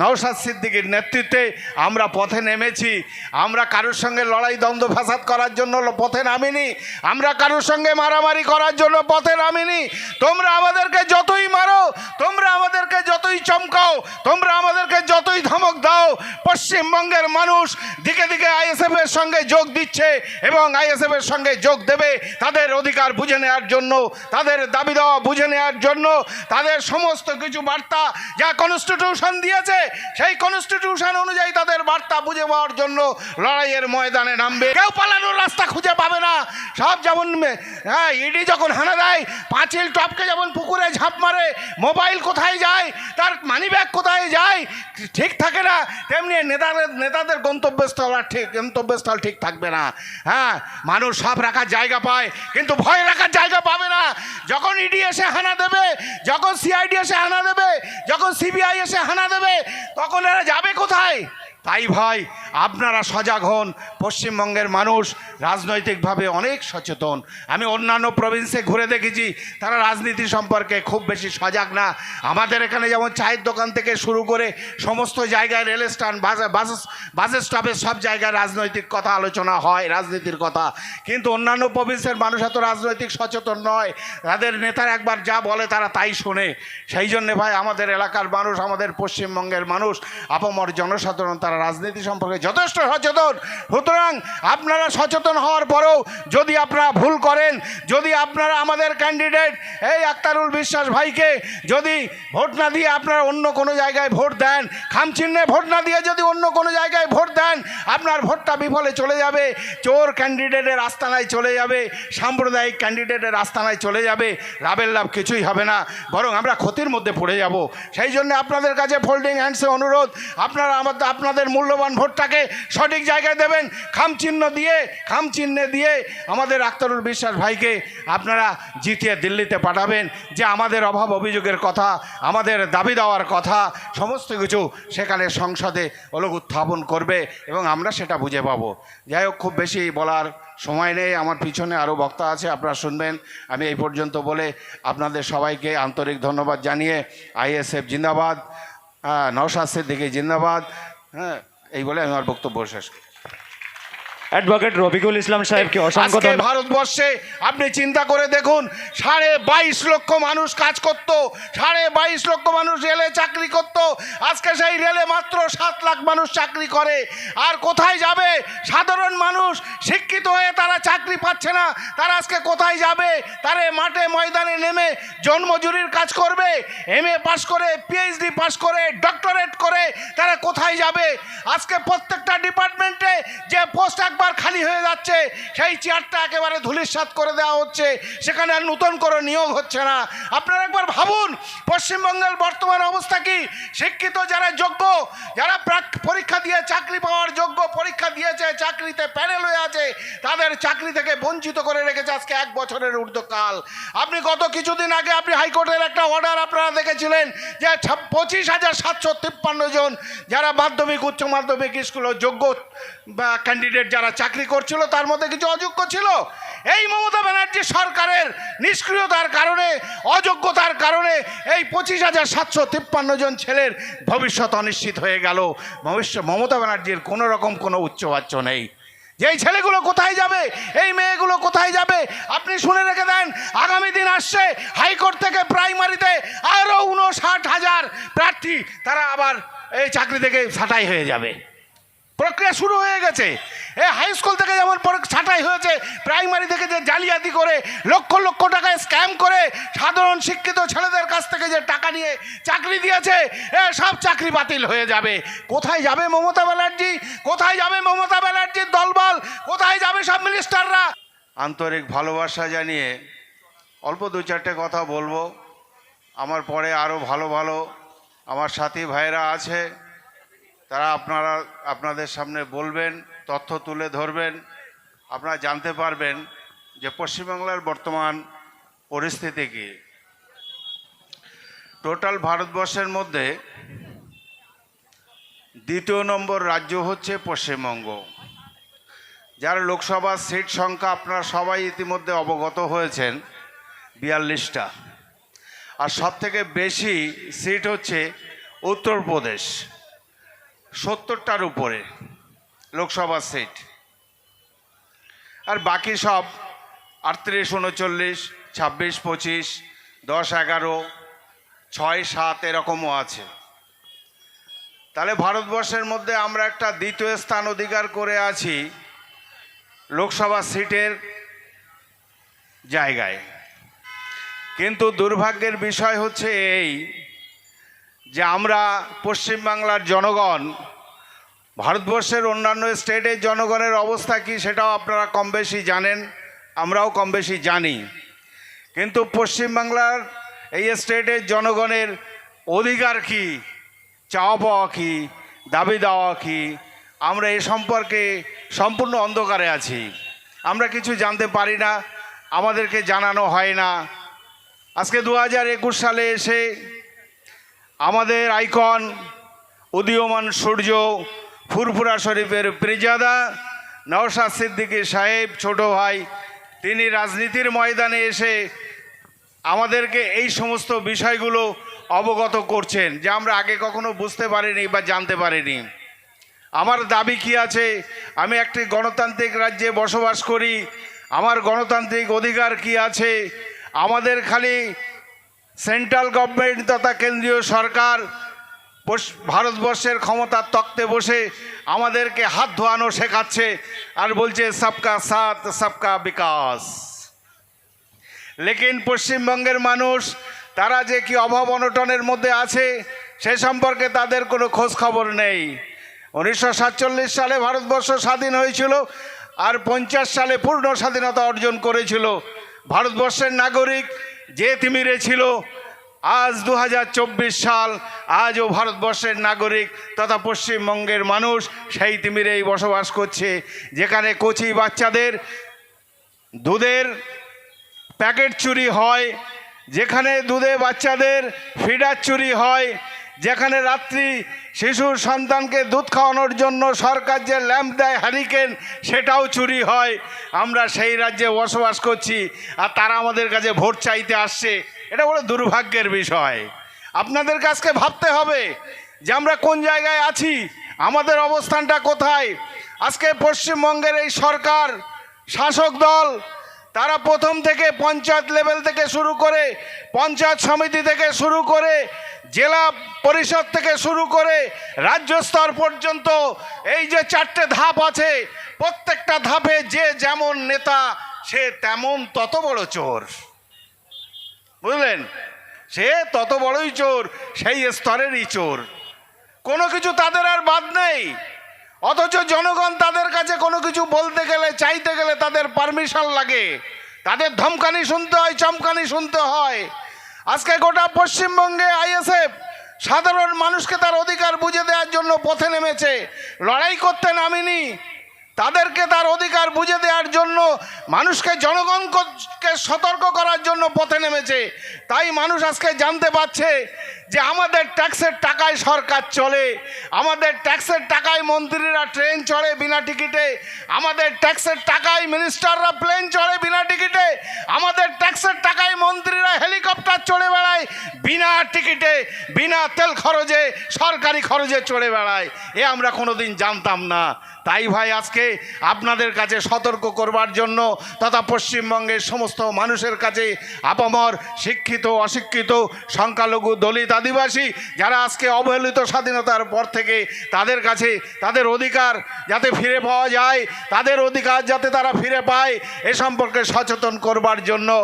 নওশাদ সিদ্দিকির নেতৃত্বে আমরা পথে নেমেছি। আমরা কারোর সঙ্গে লড়াই, দ্বন্দ্ব, ফাসাদ করার জন্য পথে নামিনি। আমরা কারোর সঙ্গে মারামারি করার জন্য পথে নামিনি। তোমরা আমাদেরকে যতই মারো, তোমরা আমাদেরকে যতই চমকাও, তোমরা আমাদেরকে যতই ধমক দাও, পশ্চিমবঙ্গের মানুষ দিকে দিকে আইএসএফ এর সঙ্গে যোগ দিচ্ছে এবং আইএসএফ এর সঙ্গে যোগ দেবে। তাদের অধিকার বুঝে নেওয়ার জন্য, তাদের দাবি দেওয়া বুঝে নেওয়ার জন্য, তাদের সমস্ত কিছু বার্তা যা কনস্টিটিউশন দিয়েছে সেই কনস্টিটিউশন অনুযায়ী তাদের বার্তা বুঝে পাওয়ার জন্য লড়াইয়ের ময়দানে নামবে। কেউ পালানোর রাস্তা খুঁজে পাবে না। সব যেমন হ্যাঁ ইডি যখন হানা দেয়, পাঁচিল টপকে যেমন পুকুরে ঝাঁপ মারে মোবাইল কোথায় যায়, তার মানিব্যাগ কোথায় যায়, ঠিক থাকে না, তেমনি নেতাদের নেতাদের গন্তব্যস্থল আর ঠিক, গন্তব্যস্থল ঠিক থাকবে না। হ্যাঁ মানুষ সব রাখার জায়গা পায়, কিন্তু ভয় রাখার জায়গা পাবে না। যখন ইডি এসে হানা দেবে, যখন সিআইডি এসে হানা দেবে, যখন সিবিআই এসে হানা দেবে তখন এরা যাবে কোথায়? তাই ভাই, আপনারা সজাগ হন, পশ্চিমবঙ্গের মানুষ রাজনৈতিকভাবে অনেক সচেতন। আমি অন্যান্য প্রভিন্সে ঘুরে দেখেছি, তারা রাজনীতি সম্পর্কে খুব বেশি সজাগ না। আমাদের এখানে যেমন চায়ের দোকান থেকে শুরু করে সমস্ত জায়গায় রেল স্ট্যান্ড, বাস বাস স্টপে সব জায়গায় রাজনৈতিক কথা আলোচনা হয়, রাজনীতির কথা। কিন্তু অন্যান্য প্রভিন্সের মানুষ এত রাজনৈতিক সচেতন নয়। তাদের নেতারা একবার যা বলে তারা তাই শোনে। সেই জন্যে ভাই, আমাদের এলাকার মানুষ, আমাদের পশ্চিমবঙ্গের মানুষ, আপামর জনসাধারণ রাজনীতি সম্পর্কে যথেষ্ট সচেতন। সুতরাং আপনারা সচেতন হওয়ার পরেও যদি আপনারা ভুল করেন, যদি আপনারা আমাদের ক্যান্ডিডেট এই আক্তারুল বিশ্বাস ভাইকে যদি ভোট না দিয়ে আপনারা অন্য কোনো জায়গায় ভোট দেন, খামচিহ্নে ভোট না দিয়ে যদি অন্য কোনো জায়গায় ভোট দেন, আপনার ভোটটা বিফলে চলে যাবে, চোর ক্যান্ডিডেটের আস্তানায় চলে যাবে, সাম্প্রদায়িক ক্যান্ডিডেটের আস্তানায় চলে যাবে লাভের লাভ কিছুই হবে না, বরং আমরা ক্ষতির মধ্যে পড়ে যাব। সেই জন্য আপনাদের কাছে ফোল্ডিং হ্যান্ডসে অনুরোধ, আপনারা আমাদের আপনাদের মূল্যবান ভোটটাকে সঠিক জায়গায় দেবেন, খাম চিহ্ন দিয়ে, খাম চিহ্নে দিয়ে আমাদের আক্তারুল বিশ্বাস ভাইকে আপনারা জিতিয়ে দিল্লিতে পাঠাবেন, যে আমাদের অভাব অভিযোগের কথা, আমাদের দাবি দেওয়ার কথা, সমস্ত কিছু সেখানে সংসদে ওলোক উত্থাপন করবে এবং আমরা সেটা বুঝে পাবো। যাই হোক, খুব বেশি বলার সময় নেই, আমার পিছনে আরও বক্তা আছে, আপনারা শুনবেন। আমি এই পর্যন্ত বলে আপনাদের সবাইকে আন্তরিক ধন্যবাদ জানিয়ে আইএসএফ জিন্দাবাদ নওশাদ সিদ্দিকি জিন্দাবাদ। হ্যাঁ এই বলে আমি আমার বক্তব্য শেষ করি। অ্যাডভোকেট রবিকুল ইসলাম সাহেবকে অসংখ্য আজকে ভারতবর্ষে আপনি চিন্তা করে দেখুন সাড়ে বাইশ লক্ষ মানুষ কাজ করত সাড়ে বাইশ লক্ষ মানুষ রেলে চাকরি করত আজকে সেই রেলে মাত্র সাত লাখ মানুষ চাকরি করে। আর কোথায় যাবে? সাধারণ মানুষ শিক্ষিত হয়ে তারা চাকরি পাচ্ছে না তারা আজকে কোথায় যাবে? তারা মাঠে ময়দানে নেমে জন্মজুরির কাজ করবে এম এ পাশ করে পিএইচডি পাশ করে ডক্টরেট করে তারা কোথায় যাবে? আজকে প্রত্যেকটা ডিপার্টমেন্টে যে পোস্ট একবার খালি হয়ে যাচ্ছে, সেই চেয়ারটা একেবারে ধুলিস্বাত করে দেওয়া হচ্ছে, সেখানে আর নতুন করে নিয়োগ হচ্ছে না। আপনারা একবার ভাবুন, পশ্চিমবঙ্গের বর্তমান অবস্থা কি? শিক্ষিত যারা যোগ্য, যারা প্রাক- পরীক্ষা দিয়ে চাকরি পাওয়ার যোগ্য, পরীক্ষা দিয়েছে, চাকরিতে প্যানেল হয়ে আছে, তাদের চাকরি থেকে বঞ্চিত করে রেখেছে আজকে এক বছরের ঊর্ধ্বকাল। আপনি গত কিছুদিন আগে আপনি হাইকোর্টের একটা অর্ডার আপনারা দেখেছিলেন যে পঁচিশ হাজার সাতশো তিপ্পান্ন জন যারা মাধ্যমিক, উচ্চ মাধ্যমিক স্কুলের যোগ্য ক্যান্ডিডেট যারা চাকরি করছিল, তার মধ্যে কিছু অযোগ্য ছিল। এই মমতা ব্যানার্জি সরকারের নিষ্ক্রিয়তার কারণে, অযোগ্যতার কারণে এই পঁচিশ হাজার সাতশো তিপ্পান্ন জন ছেলের ভবিষ্যৎ অনিশ্চিত হয়ে গেল। ভবিষ্যৎ মমতা ব্যানার্জির কোনো রকম কোনো উচ্চবাচ্য নেই। যেই ছেলেগুলো কোথায় যাবে, এই মেয়েগুলো কোথায় যাবে, আপনি শুনে রেখে দেন, আগামী দিন আসছে, হাইকোর্ট থেকে প্রাইমারিতে আরও উনষাট হাজার প্রার্থী, তারা আবার এই চাকরি থেকে ছাঁটাই হয়ে যাবে। প্রক্রিয়া শুরু হয়ে গেছে। এ হাই স্কুল থেকে যেমন পর- ছাঁটাই হয়েছে প্রাইমারি থেকে যে জালিয়াতি করে, লক্ষ লক্ষ টাকায় স্ক্যাম করে, সাধারণ শিক্ষিত ছেলেদের কাছ থেকে যে টাকা নিয়ে চাকরি দিয়েছে, এ সব চাকরি বাতিল হয়ে যাবে। কোথায় যাবে মমতা ব্যানার্জি? কোথায় যাবে মমতা ব্যানার্জির দলবল? কোথায় যাবে সব মিনিস্টাররা আন্তরিক ভালোবাসা জানিয়ে অল্প দু চারটে কথা বলব। আমার পরে আরও ভালো ভালো আমার সাথী ভাইরা আছে, তারা আপনারা, আপনাদের সামনে বলবেন। তথ্য তুলে ধরবেন। আপনারা জানতে পারবেন যে পশ্চিমবাংলার বর্তমান পরিস্থিতি কী। টোটাল ভারতবর্ষের মধ্যে দ্বিতীয় নম্বর রাজ্য হচ্ছে পশ্চিমবঙ্গ, যার লোকসভা সিট সংখ্যা আপনারা সবাই ইতিমধ্যে অবগত হয়েছেন, বিয়াল্লিশটা। আর সব থেকে বেশি সিট হচ্ছে উত্তরপ্রদেশ, সত্তরটার উপরে। লোকসভা সিট। আর বাকি সব আটত্রিশ, উনচল্লিশ, ছাব্বিশ, পঁচিশ, দশ, এগারো, ছয়, সাত এরকমও আছে। তাহলে ভারতবর্ষের মধ্যে আমরা একটা দ্বিতীয় স্থান অধিকার করে আছি লোকসভা সিটের জায়গায়। কিন্তু দুর্ভাগ্যের বিষয় হচ্ছে এই যে আমরা পশ্চিমবাংলার জনগণ ভারতবর্ষের অন্যান্য স্টেটের জনগণের অবস্থা কি সেটাও আপনারা কম বেশি জানেন, আমরাও কম বেশি জানি। কিন্তু পশ্চিমবাংলার এই স্টেটের জনগণের অধিকার কি, চাওয়া পাওয়া কি, দাবি দেওয়া কি, আমরা এ সম্পর্কে সম্পূর্ণ অন্ধকারে আছি। আমরা কিছু জানতে পারি না, আমাদেরকে জানানো হয় না। আজকে দু হাজার একুশ সালে এসে আমাদের আইকন, উদীয়মান সূর্য ফুরফুরা শরীফের প্রিজাদা নওশাদ সিদ্দিকী সাহেব ছোট ভাই, তিনি রাজনীতির ময়দানে এসে আমাদেরকে এই সমস্ত বিষয়গুলো অবগত করছেন যে আমরা আগে কখনো বুঝতে পারিনি বা জানতে পারিনি। আমার দাবি কি আছে? আমি একটি গণতান্ত্রিক রাজ্যে বসবাস করি। আমার গণতান্ত্রিক অধিকার কি আছে? আমাদের খালি সেন্ট্রাল গভর্নমেন্ট তথা কেন্দ্রীয় সরকার ভারতবর্ষের ক্ষমতার তক্তে বসে আমাদেরকে হাত ধোয়ানো শেখাচ্ছে আর বলছে, সবকা সাথ, সবকা বিকাশ। লেকিন পশ্চিমবঙ্গের মানুষ, তারা যে কি অভাব অনটনের মধ্যে আছে, সে সম্পর্কে তাদের কোনো খোঁজ খবর নেই। উনিশশো সাতচল্লিশ সালে ভারতবর্ষ স্বাধীন হয়েছিল আর পঞ্চাশ সালে পূর্ণ স্বাধীনতা অর্জন করেছিল। ভারতবর্ষের নাগরিক যে তিমিরে ছিল। আজ দু হাজার চব্বিশ সাল, আজও ভারতবর্ষের নাগরিক তথা পশ্চিমবঙ্গের মানুষ সেই তিমিরেই বসবাস করছে, যেখানে কচি বাচ্চাদের দুধের প্যাকেট চুরি হয়, যেখানে দুধে বাচ্চাদের ফিডার চুরি হয়, যেখানে রাত্রি শিশুর সন্তানকে দুধ খাওয়ানোর জন্য সরকার যে ল্যাম্প দেয় হ্যারিকেন সেটাও চুরি হয়। আমরা সেই রাজ্যে বসবাস করছি, আর তারা আমাদের কাছে ভোট চাইতে আসছে। এটা বড় দুর্ভাগ্যের বিষয়। আপনাদের কাছকে ভাবতে হবে যে আমরা কোন জায়গায় আছি, আমাদের অবস্থানটা কোথায়। আজকে পশ্চিমবঙ্গের এই সরকার, শাসক দল, তারা প্রথম থেকে পঞ্চায়েত লেভেল থেকে শুরু করে, পঞ্চায়েত সমিতি থেকে শুরু করে, জেলা পরিষদ থেকে শুরু করে, রাজ্য স্তর পর্যন্ত এই যে চারটে ধাপ আছে, প্রত্যেকটা ধাপে যে যেমন নেতা, সে তেমন তত বড় চোর। বুঝলেন? সে তত বড়ই চোর, সেই স্তরেরই চোর। কোনো কিছু তাদের আর বাদ নেই। অথচ জনগণ তাদের কাছে কোনো কিছু বলতে গেলে, চাইতে গেলে তাদের পারমিশন লাগে। তাদের ধমকানি শুনতে হয়, চমকানি শুনতে হয়। আজকে গোটা পশ্চিমবঙ্গে আইএসএফ সাধারণ মানুষকে তার অধিকার বুঝে দেওয়ার জন্য পথে নেমেছে। লড়াই করতে নামিনি। তাদেরকে তার অধিকার বুঝে দেওয়ার জন্য মানুষকে জনগণকে সতর্ক করার জন্য পথে নেমেছে। তাই মানুষ আজকে জানতে পারছে যে আমাদের ট্যাক্সের টাকায় সরকার চলে, আমাদের ট্যাক্সের টাকায় মন্ত্রীরা ট্রেন চড়ে বিনা টিকিটে, আমাদের ট্যাক্সের টাকায় মিনিস্টাররা প্লেন চড়ে বিনা টিকিটে, আমাদের ট্যাক্সের টাকায় মন্ত্রীরা হেলিকপ্টার চড়ে বেড়ায় বিনা টিকিটে, বিনা তেল খরচে, সরকারি খরচে চড়ে বেড়ায়। এ আমরা কোনোদিন জানতাম না। তাই ভাই, আজকে আপনাদের কাছে সতর্ক করবার জন্য তথা পশ্চিমবঙ্গের সমস্ত মানুষের কাছে আপামর, শিক্ষিত, অশিক্ষিত, সংখ্যালঘু, দলিত, আদিবাসী, যারা আজকে অবহেলিত স্বাধীনতার পর থেকে তাদের কাছে তাদের অধিকার যাতে ফিরে পাওয়া যায়, তাদের অধিকার যাতে তারা ফিরে পায়, এ সম্পর্কে সচেতন করবার জন্য